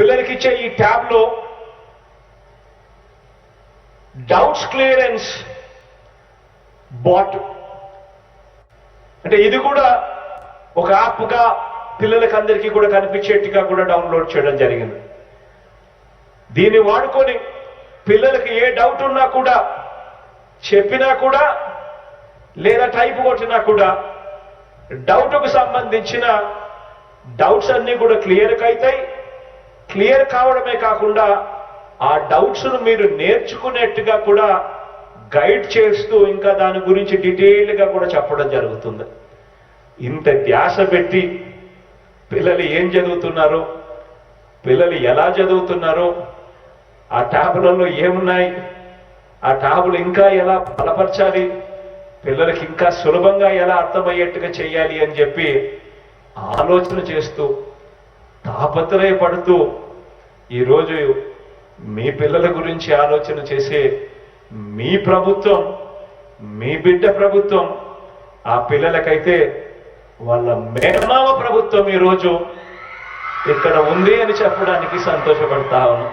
పిల్లలకి ఇచ్చే ఈ ట్యాబ్లో డౌట్స్ క్లియరెన్స్ బాట్ అంటే ఇది కూడా ఒక యాప్గా పిల్లలకి అందరికీ కూడా కనిపించేట్టుగా కూడా డౌన్లోడ్ చేయడం జరిగింది. దీన్ని వాడుకొని పిల్లలకి ఏ డౌట్ ఉన్నా కూడా చెప్పినా కూడా లేదా టైప్ కొట్టినా కూడా డౌట్కు సంబంధించిన డౌట్స్ అన్ని కూడా క్లియర్కి అవుతాయి. క్లియర్ కావడమే కాకుండా ఆ డౌట్స్ను మీరు నేర్చుకునేట్టుగా కూడా గైడ్ చేస్తూ ఇంకా దాని గురించి డీటెయిల్గా కూడా చెప్పడం జరుగుతుంది. ఇంత ధ్యాస పెట్టి పిల్లలు ఏం చదువుతున్నారు పిల్లలు ఎలా చదువుతున్నారో ఆ ట్యాబులలో ఏమున్నాయి ఆ ట్యాబులు ఇంకా ఎలా బలపరచాలి పిల్లలకి ఇంకా సులభంగా ఎలా అర్థమయ్యేట్టుగా చేయాలి అని చెప్పి ఆలోచన చేస్తూ తాపత్రయపడుతూ ఈరోజు మీ పిల్లల గురించి ఆలోచన చేసే మీ ప్రభుత్వం మీ బిడ్డ ప్రభుత్వం ఆ పిల్లలకైతే వాళ్ళ మేనమావ ప్రభుత్వం ఈరోజు ఇక్కడ ఉంది అని చెప్పడానికి సంతోషపడతా ఉన్నాం.